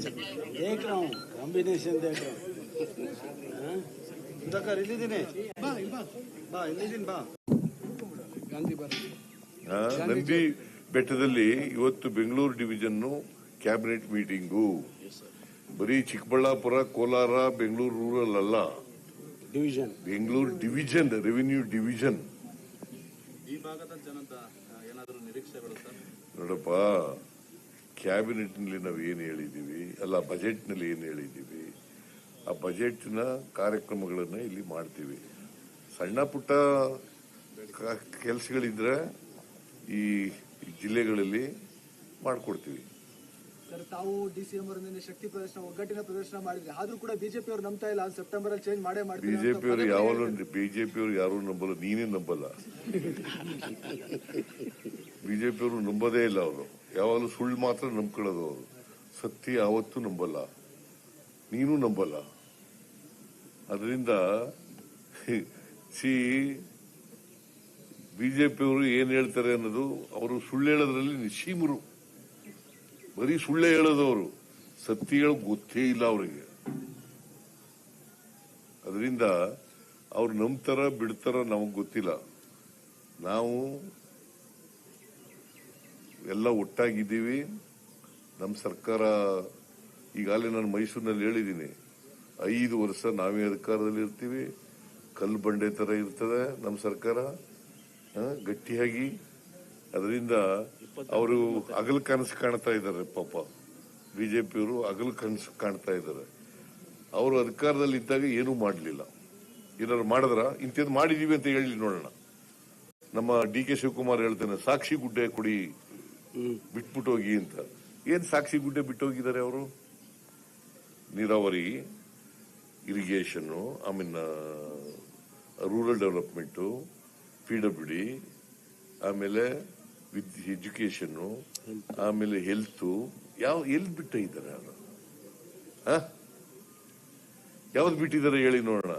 देख रहा हूँ कॉम्बिनेशन देख रहा हूँ ಸುಧಾಕರ್ ಇಲ್ಲಿದ್ದೀನಿ ಬಾ ಇಲ್ಲಿ ಬಾ ಬಾ ಇಲ್ಲಿದ್ದೀನಿ ಬಾ ಆ, ನಂದಿ ಬೆಟ್ಟದಲ್ಲಿ ಇವತ್ತು ಬೆಂಗಳೂರು ಡಿವಿಷನ್ ಕ್ಯಾಬಿನೆಟ್ ಮೀಟಿಂಗು ಬರೀ ಚಿಕ್ಕಬಳ್ಳಾಪುರ ಕೋಲಾರ ಬೆಂಗಳೂರು ರೂರಲ್ ಅಲ್ಲ division Bengaluru division revenue division ಈ ಭಾಗದ ಜನತ ಏನಾದರೂ ನಿರೀಕ್ಷೆಗಳು ಸರ್ ನೋಡಪ್ಪ ಕ್ಯಾಬಿನೆಟ್ನಲ್ಲಿ ನಾವು ಏನು ಹೇಳಿದೀವಿ ಅಲ್ಲ ಬಜೆಟ್ನಲ್ಲಿ ಏನು ಹೇಳಿದೀವಿ ಆ ಬಜೆಟ್ನ ಕಾರ್ಯಕ್ರಮಗಳನ್ನು ಇಲ್ಲಿ ಮಾಡ್ತೀವಿ. ಸಣ್ಣ ಪುಟ್ಟ ಕೆಲಸಗಳಿದ್ರೆ ಈ ಜಿಲ್ಲೆಗಳಲ್ಲಿ ಮಾಡ್ಕೊಡ್ತೀವಿ. ತಾವು ಡಿ ಸಿ ಎಂ ಅವರ ಶಕ್ತಿ ಪ್ರದರ್ಶನ ಒಗ್ಗಟ್ಟಿನ ಪ್ರದರ್ಶನ ಮಾಡಿದ್ರಿ. ಆದ್ರೂ ಕೂಡ ಬಿಜೆಪಿ ಅವರು ನಂಬ್ತಾ ಇಲ್ಲ ಸೆಪ್ಟೆಂಬರ್ ಅಲ್ಲಿ ಚೇಂಜ್ ಮಾಡೇ ಮಾಡಿ ಪದೇ ಪದೇ ಯಾವಾಗಲೂ ಬಿಜೆಪಿ ಅವರು ಯಾರು ನಂಬಲ್ಲ ನೀನೇ ನಂಬಲ್ಲ. ಬಿಜೆಪಿಯವರು ನಂಬೋದೇ ಇಲ್ಲ ಅವರು. ಯಾವಾಗಲೂ ಸುಳ್ಳು ಮಾತ್ರ ನಂಬ್ಕೊಳ್ಳೋದು ಅವರು. ಸತ್ಯ ಯಾವತ್ತೂ ನಂಬಲ್ಲ. ನೀನು ನಂಬಲ್ಲ. ಅದರಿಂದ ಸಿ ಬಿಜೆಪಿಯವರು ಏನ್ ಹೇಳ್ತಾರೆ ಅನ್ನೋದು ಅವರು ಸುಳ್ಳು ಹೇಳೋದ್ರಲ್ಲಿ ನಿಶೀಮರು ಬರೀ ಸುಳ್ಳೆ ಹೇಳೋದು ಅವರು. ಸತ್ಯ ಹೇಳ ಗೊತ್ತೇ ಇಲ್ಲ ಅವರಿಗೆ. ಅದರಿಂದ ಅವ್ರು ನಂಬ್ತಾರ, ಬಿಡ್ತಾರ ನಮಗ್ ಗೊತ್ತಿಲ್ಲ. ನಾವು ಎಲ್ಲ ಒಟ್ಟಾಗಿದ್ದೀವಿ. ನಮ್ಮ ಸರ್ಕಾರ ಈಗಾಗಲೇ ನಾನು ಮೈಸೂರಿನಲ್ಲಿ ಹೇಳಿದ್ದೀನಿ. ಐದು ವರ್ಷ ನಾವೇ ಅಧಿಕಾರದಲ್ಲಿ ಇರ್ತೀವಿ. ಕಲ್ಲು ಬಂಡೆ ತರ ಇರ್ತದೆ ನಮ್ಮ ಸರ್ಕಾರ. ಗಟ್ಟಿಯಾಗಿ. ಅದರಿಂದ ಅವರು ಅಗಲ ಕನಸು ಕಾಣ್ತಾ ಇದ್ದಾರೆ ಪಾಪ. ಬಿಜೆಪಿಯವರು ಅಗಲ ಕನಸು ಕಾಣ್ತಾ ಇದ್ದಾರೆ. ಅವರು ಅಧಿಕಾರದಲ್ಲಿ ಇದ್ದಾಗ ಏನೂ ಮಾಡಲಿಲ್ಲ. ಏನಾದ್ರು ಮಾಡಿದ್ರ? ಇಂಥದ್ದು ಮಾಡಿದೀವಿ ಅಂತ ಹೇಳಿ ನೋಡೋಣ. ನಮ್ಮ ಡಿ ಕೆ ಶಿವಕುಮಾರ್ ಹೇಳ್ತಾನೆ, ಸಾಕ್ಷಿ ಗುಡ್ಡೆ ಕೊಡಿ. ಬಿಟ್ಬಿಟ್ಟು ಹೋಗಿ ಅಂತ. ಏನ್ ಸಾಕ್ಷಿ ಗುಡ್ಡೆ ಬಿಟ್ಟು ಹೋಗಿದ್ದಾರೆ ಅವರು? ನೀರಾವರಿ irrigation I rural development, P W D, ಆಮೇಲೆ ವಿದ್ ಆಮೇಲೆ ಹೆಲ್ತ್, ಯಾವ ಎಲ್ಲಿ ಬಿಟ್ಟ ಇದ್ದಾರೆ ಅವರು? ಯಾವ್ದು ಬಿಟ್ಟಿದ್ದಾರೆ ಹೇಳಿ ನೋಡೋಣ.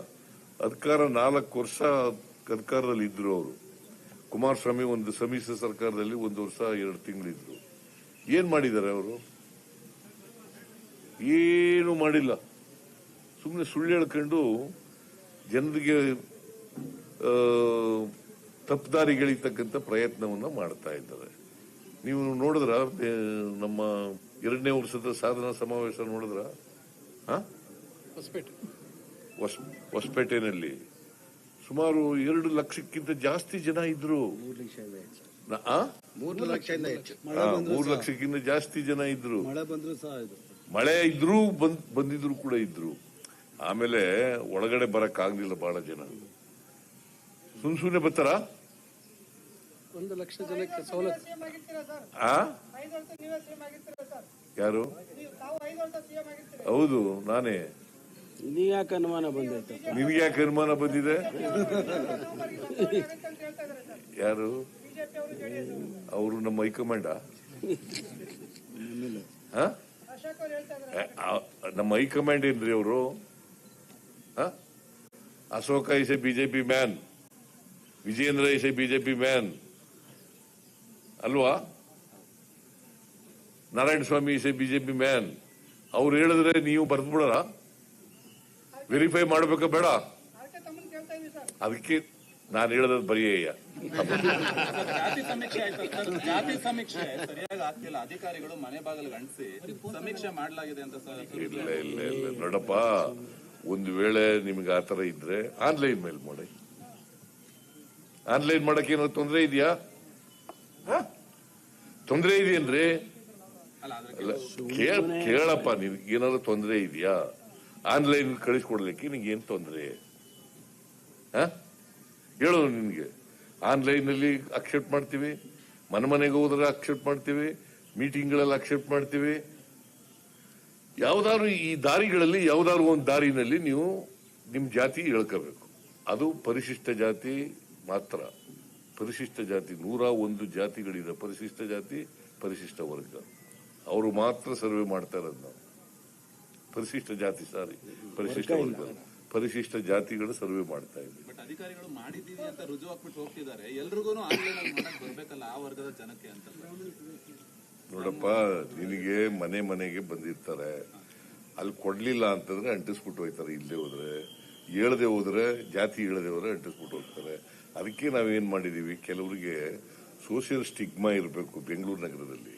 ಅಧಿಕಾರ ನಾಲ್ಕು ವರ್ಷ ಅಧಿಕಾರದಲ್ಲಿ ಇದ್ರು ಅವರು. ಕುಮಾರಸ್ವಾಮಿ ಒಂದು ಸಮ್ಮಿಶ್ರ ಸರ್ಕಾರದಲ್ಲಿ ಒಂದು ವರ್ಷ ಎರಡು ತಿಂಗಳಿದ್ರು. ಏನ್ ಮಾಡಿದ್ದಾರೆ ಅವರು? ಏನು ಮಾಡಿಲ್ಲ. ಸುಮ್ಮನೆ ಸುಳ್ಳು ಹೇಳ್ಕೊಂಡು ಜನರಿಗೆ ತಪ್ಪುದಾರಿಗಳಿರ್ತಕ್ಕಂಥ ಪ್ರಯತ್ನವನ್ನ ಮಾಡ್ತಾ ಇದ್ದಾರೆ. ನೀವು ನೋಡಿದ್ರ ನಮ್ಮ ಎರಡನೇ ವರ್ಷದ ಸಾಧನಾ ಸಮಾವೇಶ ನೋಡಿದ್ರ? ಹೊಸಪೇಟೆ. ಹೊಸ್- ಹೊಸಪೇಟೆನಲ್ಲಿ. ಸುಮಾರು ಎರಡು ಲಕ್ಷಕ್ಕಿಂತ ಜಾಸ್ತಿ ಜನ ಇದ್ರು? ಮೂರು ಲಕ್ಷ ಮೂರು ಲಕ್ಷಕ್ಕಿಂತ ಜಾಸ್ತಿ ಜನ ಇದ್ರು. ಮಳೆ ಬಂದ್ರು ಸಹ ಇದು. ಮಳೆ ಇದ್ರೂ ಬಂದ್ ಬಂದಿದ್ರು ಕೂಡ ಇದ್ರು. ಆಮೇಲೆ ಒಳಗಡೆ ಬರಕ್ ಆಗ್ಲಿಲ್ಲ ಬಹಳ ಜನ. ಸುಮ್ ಸುಮ್ನೆ ಬರ್ತಾರ? ಒಂದು ಲಕ್ಷ ಜನಕ್ಕೆ ಸವಲತ್ತು. ಆ? ಯಾರು? ಹೌದು ನಾನೇ. ಯಾಕೆ ಅನುಮಾನ ಬಂದೈತೆ ನಿಮ್ಗೆ ಯಾಕೆ ಅನುಮಾನ ಬಂದಿದೆ? ಯಾರು? ಅವರು ನಮ್ಮ ಹೈಕಮಾಂಡ. ನಮ್ಮ ಹೈಕಮಾಂಡ್ ಏನ್ರಿ ಅವರು? Ashoka is a BJP man. Vijayendra is a BJP man. ಅಲ್ವಾ? Narayana Swamy is a BJP man. ಅವ್ರು ಹೇಳಿದ್ರೆ ನೀವು ಬರ್ದ್ಬಿಡಲ್ಲ? ವೆರಿಫೈ ಮಾಡಬೇಕು ಬೇಡ. ಅದಕ್ಕೆ ನಾನು ಹೇಳದ ಬರೆಯ ಜಾತಿ ಸಮೀಕ್ಷೆ ಜಾತಿ ಸಮೀಕ್ಷೆ ಸರಿಯಾಗಿ ಆಗ್ತಿಲ್ಲ. ಅಧಿಕಾರಿಗಳು ಮನೆ ಬಾಗಿಲು ಅಂಟಿಸಿ ಸಮೀಕ್ಷೆ ಮಾಡಲಾಗಿದೆ ಅಂತ ಸರ್ ಇಲ್ಲ ಇಲ್ಲ ಇಲ್ಲ ನೋಡಪ್ಪ ಒಂದು ವೇಳೆ ನಿಮ್ಗೆ ಆತರ ಇದ್ರೆ ಆನ್ಲೈನ್ ಮೇಲ್ ಮಾಡಿ. ಆನ್ಲೈನ್ ಮಾಡಕ್ ಏನೋ ತೊಂದರೆ ಇದೆಯಾ? ತೊಂದರೆ ಇದೆಯೇನ್ರಿ? ಅಲ್ಲ ಅದ್ರ ಅಲ್ಲ ಕೇಳಪ್ಪ ನಿನ್ಗೆ ಏನಾದ್ರು ತೊಂದರೆ ಇದೆಯಾ? ಆನ್ಲೈನ್ ಕಳಿಸ್ಕೊಡ್ಲಿಕ್ಕೆ ನಿಮ್ಗೆ ಏನ್ ತೊಂದರೆ ಹೇಳು ನಿನ್ಗೆ. ಆನ್ಲೈನ್ ಅಲ್ಲಿ ಅಕ್ಸೆಪ್ಟ್ ಮಾಡ್ತೀವಿ ಮನೆ ಮನೆಗೆ ಹೋದ್ರೆ ಅಕ್ಸೆಪ್ಟ್ ಮಾಡ್ತೀವಿ ಮೀಟಿಂಗ್ಗಳಲ್ಲಿ ಅಕ್ಸೆಪ್ಟ್ ಮಾಡ್ತೀವಿ. ಯಾವ್ದಾದ್ರು ಈ ದಾರಿಗಳಲ್ಲಿ, ಯಾವ್ದಾದ್ರು ಒಂದು ದಾರಿನಲ್ಲಿ ನೀವು ನಿಮ್ ಜಾತಿ ಹೇಳ್ಕೋಬೇಕು. ಅದು ಪರಿಶಿಷ್ಟ ಜಾತಿ ಮಾತ್ರ. ಪರಿಶಿಷ್ಟ ಜಾತಿ, ನೂರ ಒಂದು ಜಾತಿಗಳಿದೆ. ಪರಿಶಿಷ್ಟ ಜಾತಿ, ಪರಿಶಿಷ್ಟ ವರ್ಗ. ಅವರು ಮಾತ್ರ ಸರ್ವೆ ಮಾಡ್ತಾ ಇರೋದು ನಾವು. ಪರಿಶಿಷ್ಟ ಜಾತಿ ಸಾರಿ. ಪರಿಶಿಷ್ಟ ವರ್ಗ ಪರಿಶಿಷ್ಟ ಜಾತಿಗಳು ಸರ್ವೆ ಮಾಡ್ತಾ ಇದ್ದೀವಿ. ಬಟ್ ಅಧಿಕಾರಿಗಳು ಮಾಡಿದೀವಿ ಅಂತ ರುಜು ಹಾಕ್ಬಿಟ್ಟು ಹೋಗ್ತಿದ್ದಾರೆ. ಎಲ್ರಿಗೂ ಆನ್ಲೈನ್ ಅಲ್ಲಿ ಮಾಡಕ್ ಬರ್ಬೇಕಲ್ಲ ಆ ವರ್ಗದ ಜನಕ್ಕೆ ಅಂತ. ನೋಡಪ್ಪ ನಿನಗೆ ಮನೆ ಮನೆಗೆ ಬಂದಿರ್ತಾರೆ. ಅಲ್ಲಿ ಕೊಡ್ಲಿಲ್ಲ ಅಂತಂದ್ರೆ ಅಂಟಿಸ್ಬಿಟ್ಟು ಹೋಯ್ತಾರೆ ಇಲ್ಲೇ ಹೋದ್ರೆ. ಹೇಳದೆ ಹೋದ್ರೆ ಜಾತಿ ಹೇಳದೆ ಹೋದ್ರೆ ಅಂಟಿಸ್ಬಿಟ್ಟು ಹೋಗ್ತಾರೆ. ಅದಕ್ಕೆ ನಾವೇನ್ ಮಾಡಿದೀವಿ ಕೆಲವರಿಗೆ ಸೋಷಿಯಲ್ ಸ್ಟಿಗ್ಮಾ ಇರಬೇಕು ಬೆಂಗಳೂರು ನಗರದಲ್ಲಿ.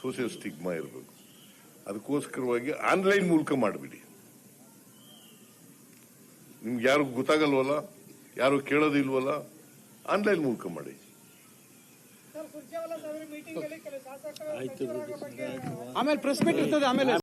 ಸೋಷಿಯಲ್ ಸ್ಟಿಗ್ಮಾ ಇರಬೇಕು. ಅದಕ್ಕೋಸ್ಕರವಾಗಿ ಆನ್ಲೈನ್ ಮೂಲಕ ಮಾಡಿಬಿಡಿ. ನಿಮ್ಗೆ ಯಾರು ಗೊತ್ತಾಗಲ್ವಲ್ಲ? ಯಾರು ಕೇಳೋದಿಲ್ವಲ್ಲ ಆನ್ಲೈನ್ ಮೂಲಕ ಮಾಡಿ. ಆಮೇಲೆ ಪ್ರೆಸ್ ಮೀಟ್ ಇರ್ತದೆ ಆಮೇಲೆ.